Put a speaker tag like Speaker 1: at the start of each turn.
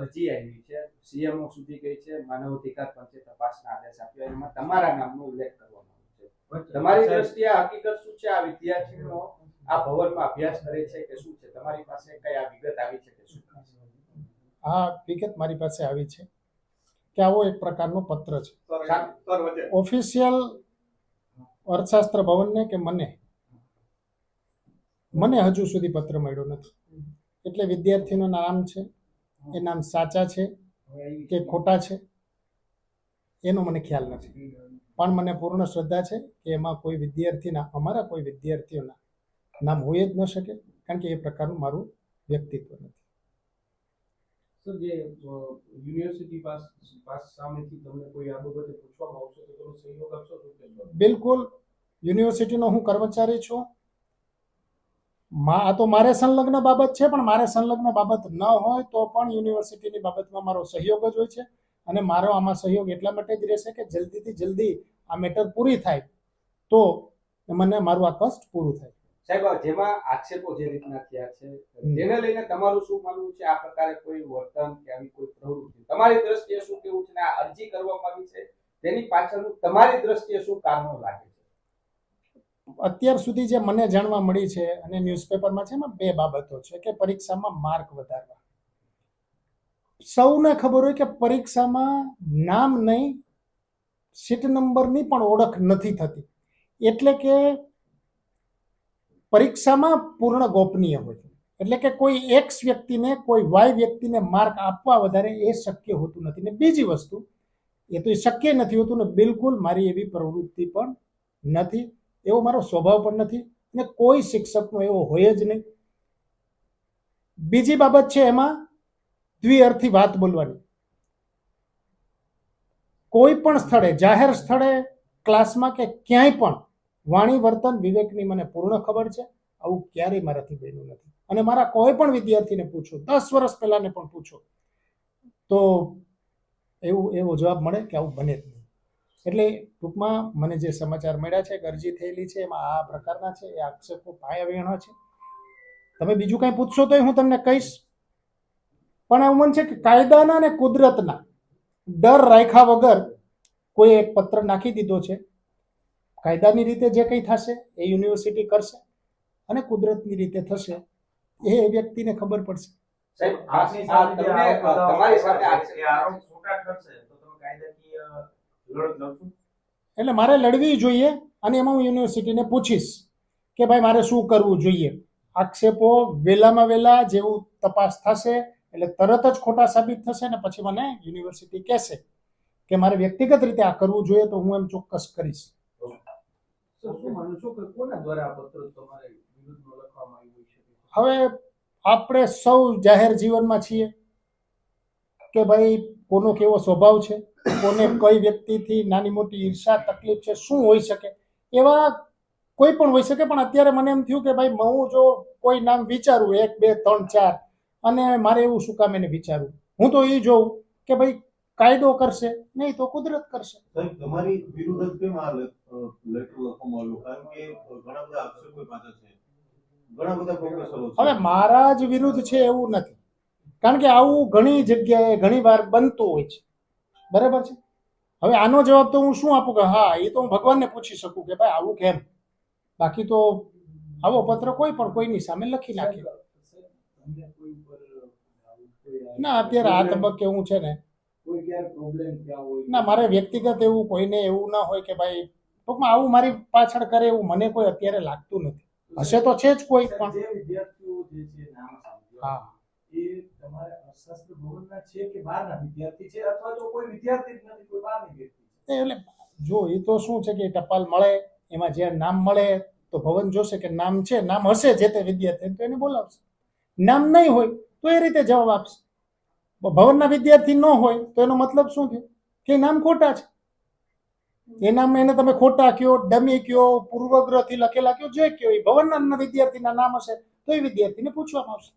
Speaker 1: અરજી આવી છે. સીએમઓ સુધી ગઈ છે. માનવ અધિકાર પંચે તપાસના આદેશ આપ્યો. એમાં તમારા નામનો ઉલ્લેખ કરવામાં આવ્યો છે. તમારી દ્રષ્ટિએ આ હકીકત શું છે? આ વિદ્યાર્થીઓ આ ભવનમાં અભ્યાસ કરે છે કે શું છે? તમારી પાસે કઈ આ વિગત આવી છે કે શું?
Speaker 2: આ વિગત મારી પાસે આવી છે કે આવો એક પ્રકારનો પત્ર છે. ઓફિશિયલ અર્થશાસ્ત્ર ભવનને કે મને? મને હજુ સુધી પત્ર મળ્યો નથી. એટલે વિદ્યાર્થીનું નામ છે એ નામ સાચા છે કે ખોટા છે? એનો મને ખ્યાલ નથી. પણ મને પૂર્ણ શ્રદ્ધા છે કે એમાં કોઈ વિદ્યાર્થીના અમારા કોઈ વિદ્યાર્થીઓના નામ હોય જ ન શકે કારણ કે એ પ્રકારનું મારું વ્યક્તિત્વ નથી.
Speaker 3: સર જે યુનિવર્સિટી પાસ પાસ સામેથી તમને કોઈ આ બાબતે પૂછવામાં આવશે તો તમે સહયોગ આપશો
Speaker 2: બિલકુલ. યુનિવર્સિટીનો હું કર્મચારી છું. આ તો મારે સંલગ્ન બાબત છે પણ મારે સંલગ્ન બાબત ન હોય તો પણ યુનિવર્સિટીની બાબતમાં મારો સહયોગ જ હોય છે. અને મારો આમાં સહયોગ એટલા માટે જ રહેશે કે જલ્દીથી જલ્દી આ મેટર પૂરી થાય તો મને મારું આ કષ્ટ પૂરું થાય.
Speaker 1: સાહેબ જેમાં આક્ષેપો જે રીતના થયા છે તેને લઈને તમારું શું માનવું છે? આ પ્રકારે કોઈ વર્તન કે આવી કોઈ પ્રવૃત્તિ? તમારી દ્રષ્ટિએ શું કેવું છે ને? આ અરજી કરવામાં આવી છે તેની પાછળનું તમારી દ્રષ્ટિએ શું કારણો લાગે છે?
Speaker 2: અત્યાર સુધી જે મને જાણવા મળી છે અને ન્યૂઝપેપરમાં છે એમાં બે બાબતો છે કે પરીક્ષામાં માર્ક વધારવા. સૌને ખબર હોય કે પરીક્ષામાં નામ નહીં સીટ નંબરની પણ ઓળખ નથી થતી. એટલે કે પરીક્ષામાં પૂર્ણ ગોપનીય હોય. એટલે કે કોઈ એક્સ વ્યક્તિને, કોઈ વાય વ્યક્તિને માર્ક આપવા વધારે એ શક્ય હોતું નથી. ને બીજી વસ્તુ, એ તો એ શક્ય નથી હોતું ને બિલકુલ મારી એવી પ્રવૃત્તિ પણ નથી. એવો મારો સ્વભાવ પણ નથી અને કોઈ શિક્ષકનો એવો હોય જ નહીં. બીજી બાબત છે એમાં દ્વિઅર્થી વાત બોલવાની. કોઈ પણ સ્થળે, જાહેર સ્થળે, ક્લાસમાં કે ક્યાંય પણ, વાણી, વર્તન, વિવેકની મને પૂર્ણ ખબર છે. આવું ક્યારેય મારાથી બન્યું નથી. અને મારા કોઈ પણ વિદ્યાર્થીને પૂછો, દસ વર્ષ પહેલાને પણ પૂછો, તો એવું એવો જવાબ મળે કે આવું બને જ નહીં. એટલે ટૂંકમાં મને જે સમાચાર મળ્યા છે કે અરજી થયેલી છે એમાં આ પ્રકારના છે એ આક્ષેપો પાયા છે. તમે બીજું કાંઈ પૂછશો તો હું તમને કહીશ. પણ એવું મન છે કે કાયદાના અને કુદરતના ડર રાખ્યા વગર કોઈ એક પત્ર નાખી દીધો છે. કાયદાની રીતે જે કંઈ થશે એ યુનિવર્સિટી કરશે અને કુદરતની રીતે થશે એ વ્યક્તિને ખબર પડશે.
Speaker 1: સાહેબ તમારી
Speaker 3: સાથે આરોપ ખોટા ઠરશે તો તમે કાયદાકીય
Speaker 2: એટલે મારે લડવી જોઈએ અને એમાં હું યુનિવર્સિટીને પૂછીશ કે ભાઈ મારે શું કરવું જોઈએ? આક્ષેપો વહેલામાં વહેલા જેવું તપાસ થશે એટલે તરત જ ખોટા સાબિત થશે ને પછી મને યુનિવર્સિટી કહેશે કે મારે વ્યક્તિગત રીતે આ કરવું જોઈએ તો હું એમ ચોક્કસ કરીશ. હવે આપણે સૌ જાહેર જીવનમાં છીએ કે ભાઈ કોનો કેવો સ્વભાવ છે કોને કઈ વ્યક્તિથી નાની મોટી ઈર્ષા તકલીફ છે શું હોઈ શકે? એવા કોઈ પણ હોઈ શકે પણ અત્યારે મને એમ થયું કે ભાઈ હું જો કોઈ નામ વિચારું એક બે ત્રણ ચાર અને મારે એવું શું કામ એને વિચારવું? હું તો એ જોઉં કે ભાઈ કાયદો કરશે નહીં તો કુદરત કરશે.
Speaker 4: તમારી વિરુદ્ધ કેમ આ લેટર લખવામાં આવ્યો? કારણ કે ઘણા બધા આક્ષેપો પાછા છે. ઘણા બધા પ્રોફેસરો
Speaker 2: હવે મારા જ વિરુદ્ધ છે એવું નથી. કારણ કે આવું ઘણી જગ્યાએ ઘણી વાર બનતું હોય છે. બરાબર છે? હવે આનો જવાબ તો હું શું આપું કે હા એ તો હું ભગવાનને પૂછી શકું કે ભાઈ આવું કેમ? બાકી તો આવો પત્ર કોઈ પણ કોઈની સામે લખી નાખે. ના અત્યારે આ તબક્કે હું છે ને ના મારે વ્યક્તિગત એવું કોઈને એવું ના હોય કે ભાઈ ટૂંકમાં આવું મારી પાછળ કરે એવું મને કોઈ અત્યારે લાગતું નથી. હશે તો છે જ કોઈ પણ. હા
Speaker 3: એ તમારે અર્થશાસ્ત્ર ભવનના છે કે બહારના વિદ્યાર્થી છે અથવા તો કોઈ વિદ્યાર્થી જ નથી કોઈ બહારની વ્યક્તિ છે?
Speaker 2: એટલે જો એ તો શું છે કે ટપાલ મળે એમાં જે નામ મળે તો ભવન જોશે કે નામ છે નામ હશે જે તે વિદ્યાર્થી તો એને બોલાવશે. નામ નહીં હોય તો એ રીતે જવાબ આપશે. ભવનના વિદ્યાર્થી ન હોય તો એનો મતલબ શું થયો કે નામ ખોટા છે. એ નામ એને તમે ખોટા કયો ડમી કયો પૂર્વગ્રહથી લખેલા કયો જે કયો એ ભવનના વિદ્યાર્થીના નામ હશે તો એ વિદ્યાર્થીને પૂછવામાં આવશે.